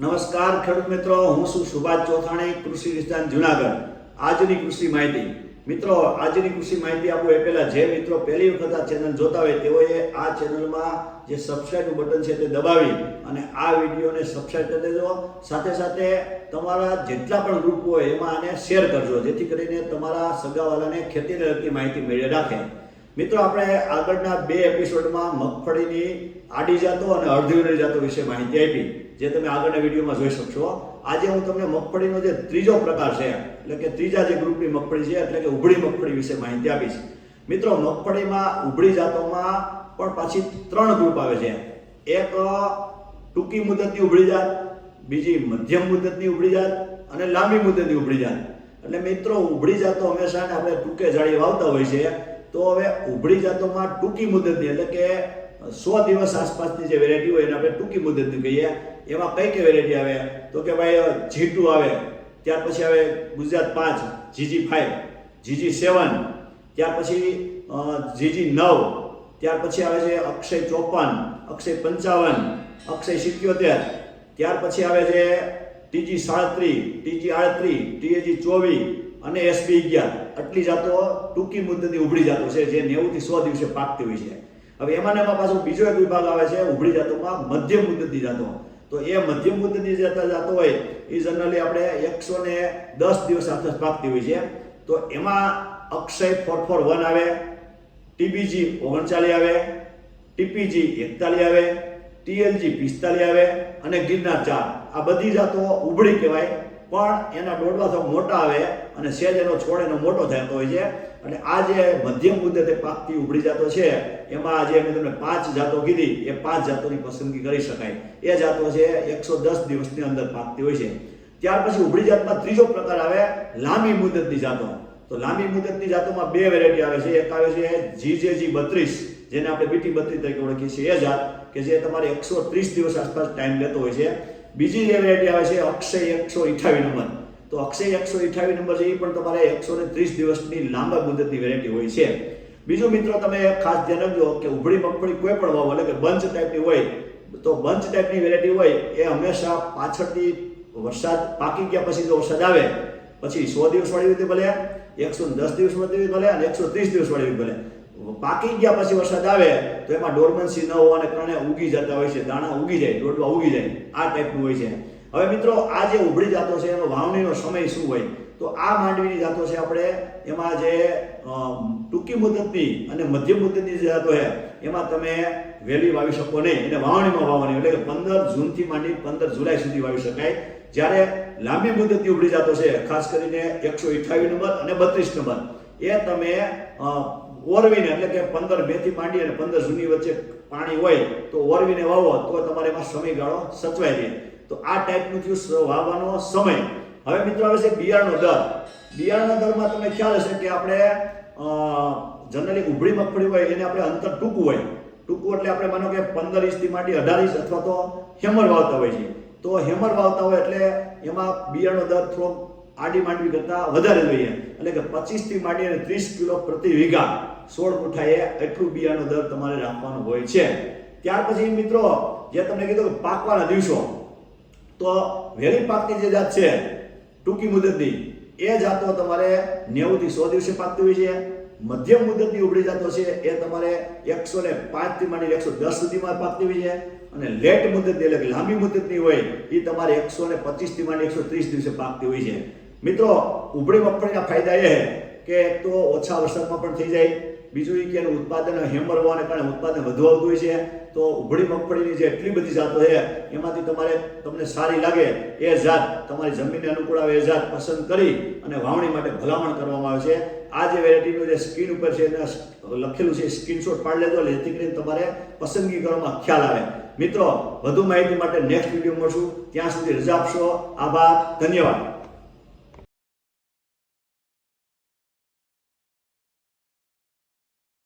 નમસ્કાર ખેડૂત મિત્રો, હું છું સુભાષ ચોથાણી, કૃષિ વિસ્તાર જુનાગઢ. આજની કૃષિ માહિતી. મિત્રો, આજની કૃષિ માહિતી આપું એ પહેલાં જે મિત્રો પહેલી વખત આ ચેનલ જોતા હોય તેઓએ આ ચેનલમાં જે સબસ્ક્રાઇબ બટન છે તે દબાવી અને આ વિડીયોને સબસ્ક્રાઈબ કરી દેજો. સાથે સાથે તમારા જેટલા પણ ગ્રુપ હોય એમાં આને શેર કરજો, જેથી કરીને તમારા સગાવાલાને ખેતીને લગતી માહિતી મેળવી રાખે. મિત્રો, આપણે આગળના બે એપિસોડમાં મગફળીની આડી જાતો અને અડધી જાતો વિશે માહિતી આપી, જે તમે આગળના વિડીયોમાં જોઈ શકશો. આજે હું તમને મગફળીનો જે ત્રીજો પ્રકાર છે, એટલે કે ત્રીજા જે ગ્રુપની મગફળી છે, એટલે કે ઉભળી મગફળી વિશે માહિતી આપીશ. મિત્રો, મગફળીમાં ઉભળી જાતોમાં પણ પાછી ત્રણ ગ્રુપ આવે છે. એક ટૂંકી મુદતની ઉભળી જાત, બીજી મધ્યમ મુદતની ઉભળી જાત અને લાંબી મુદતની ઉભળી જાત. એટલે મિત્રો, ઉભળી જાતો હંમેશા આપણે ટૂંકે જાળી વાવતા હોય છે. તો હવે ઉભળી જાતોમાં ટૂંકી મુદતની એટલે કે સો દિવસ આસપાસની જે વેરાયટી હોય એને આપણે ટૂંકી મુદતની કહીએ. એમાં કઈ કઈ વેરાયટી આવે? તો કે ભાઈ જીટુ આવે, ત્યાર પછી આવે ગુજરાત પાંચ જીજી ફાઈવ જીજી સેવન ત્યાર પછી જીજી નવ, ત્યાર પછી આવે છે અક્ષય ચોપન, અક્ષય પંચાવન, અક્ષય સિત્યોતેર, ત્યાર પછી આવે છે ટીજી સાડત્રીસ ટીજી આડત્રીસ ટીએજી ચોવીસ અને એસબી અગિયાર. આટલી જાતો ટૂંકી મુદ્દતની ઉભરી જાતો છે, જે નેવુંથી સો દિવસે પાકતી હોય છે. હવે એમાં એમાં પાછો બીજો એક વિભાગ આવે છે, ઉભરી જાતોમાં મધ્યમ મુદ્દતની જાતો. તો એ મધ્યમ મુદ્દતની જાતો જાતો હોય, એ જનરલી આપણે એકસો ને દસ દિવસ આસપાસ પાકતી હોય છે. તો એમાં અક્ષય ફોર ફોર વન આવે ટીબીજી ઓગણચાલીસ આવે ટીપીજી એકતાલીસ આવે ટીએલજી પિસ્તાલીસ આવે અને ગિરનાર ચાર. આ બધી જાતો ઉભળી કહેવાય. પણ એના દોડવા સૌ મોટા આવે અને સેજ એનો છોડ એનો મોટો થતો હોય છે. એટલે આ જે મધ્યમ મુદ્દતે પાકતી ઉભળી જાતો છે, એમાં જે મેં તમને પાંચ જાતો કીધી, એ પાંચ જાતોની પસંદગી કરી શકાય. એ જાતો છે એકસો દસ દિવસની અંદર પાકતી હોય છે. ત્યાર પછી ઉભરી જાતમાં ત્રીજો પ્રકાર આવે લાંબી મુદતની જાતો. તો લાંબી મુદતની જાતોમાં બે વેરાયટી આવે છે. એક આવે છે જીજેજી બત્રીસ, જેને આપણે બીટી બત્રીસ તરીકે ઓળખીએ છીએ. એ જાત કે જે તમારે એકસો ત્રીસ દિવસ આસપાસ ટાઈમ લેતો હોય છે. બીજી જે વેરાયટી આવે છે, અક્ષય એકસો અઠાવીસ નંબર. તો અક્ષય એકસો અઠાવીસ નંબર છે એ પણ તમારે એકસો ને ત્રીસ દિવસની લાંબા મુદતની વેરાયટી હોય છે. બીજું મિત્રો તમે ખાસ ધ્યાન રાખજો કે ઉભળી મગફળી કોઈ પણ વાવો, એટલે કે બંચ ટાઈપની હોય, તો બંચ ટાઈપની વેરાયટી હોય એ હંમેશા પાછળથી વરસાદ પાકી ગયા પછી જો વરસાદ આવે, પછી સો દિવસવાળી રીતે ભલે, એકસો દસ દિવસ વાળી ભલે અને એકસો ત્રીસ દિવસ વાળી ભલે. પાકી ગયા પછી વરસાદ આવે, તો એમાં ડોરમન્સી ન હોવાને કારણે ઉગી જતા હોય છે, દાણા ઉગી જાય ડોડવા ઉગી જાય, આ ટાઈપનું હોય છે. હવે મિત્રો, આ જે ઉભળી જાતો છે, એનો વાવણીનો સમય શું હોય? તો આ માંડવીની જાતો છે આપણે, એમાં જે ટૂંકી મુદતની અને મધ્યમ મુદતની જે જાતો છે, એમાં તમે વહેલી વાવી શકો નહીં. એને વાવણીમાં વાવવાની, એટલે કે પંદર જૂનથી માંડી પંદર જુલાઈ સુધી વાવી શકાય. જ્યારે લાંબી મુદતની ઉભળી જાતો છે, ખાસ કરીને એકસો નંબર અને બત્રીસ નંબર, એ તમે ઓરવીને, એટલે કે પંદર મેથી માંડી અને પંદર જૂની વચ્ચે પાણી હોય, તો ઓરવીને વાવો, તો તમારે એમાં સમયગાળો સચવાય રહે તો આ ટાઈપનું થયું વાવવાનો સમય. હવે મિત્રો આવે છે બિયારણનો દર. બિયારણના દરમાં તમને ખ્યાલ હશે કે આપણે જનરલી ઉભળી મગફળી હોય, એને આપણે અંતર ટૂંકું હોય. ટૂંકું એટલે આપણે માનો કે પંદર ઇંચથી માંડી અઢાર ઇંચ અથવા તો હેમર વાવતા હોય છે તો હેમર વાવતા હોય એટલે એમાં બિયારણનો દર થોડોક આડી માંડવી કરતાં વધારે જોઈએ. એટલે કે પચીસથી માંડી અને ત્રીસ કિલો પ્રતિ વીઘા સોળ મુઠાએ એટલું બિયારણનો દર તમારે રાખવાનો હોય છે. ત્યાર પછી મિત્રો, જે તમને કીધું કે પાકવાના દિવસો, તો વહેલી પાકની જે જાત છે, ટૂંકી મુદતની, એ જાતો તમારે નેવુંથી સો દિવસે પાકતી હોય છે. મધ્યમ મુદતની ઉભરી જાતો છે, એ તમારે એકસો ને પાંચથી માંડી એકસો દસ સુધીમાં પાકતી હોય છે. અને લેટ મુદત એટલે કે લાંબી મુદતની હોય એ તમારે એકસો ને પચીસથી માંડી એકસો ત્રીસ દિવસે પાકતી હોય છે. મિત્રો ઉભળી મગફળીના ફાયદા એ કે તો ઓછા વરસાદમાં પણ થઈ જાય. બીજું એ કે એનું ઉત્પાદન હેમર હોવાને કારણે ઉત્પાદન વધુ આવતું હોય છે. તો ઉભળી મગફળીની જે એટલી બધી જાતો છે, એમાંથી તમારે તમને સારી લાગે એ જાત તમારી જમીનને અનુકૂળ આવે એ જાત પસંદ કરી અને વાવણી માટે ભલામણ કરવામાં આવે છે. આ જે વેરાયટીનું જે સ્ક્રીન ઉપર છે, એને લખેલું છે, સ્ક્રીનશોટ પાડી લેજો, જેથી કરીને તમારે પસંદગી કરવામાં ખ્યાલ આવે. મિત્રો, વધુ માહિતી માટે નેક્સ્ટ વીડિયો મળશું. ત્યાં સુધી રજા આપશો. આભાર. ધન્યવાદ.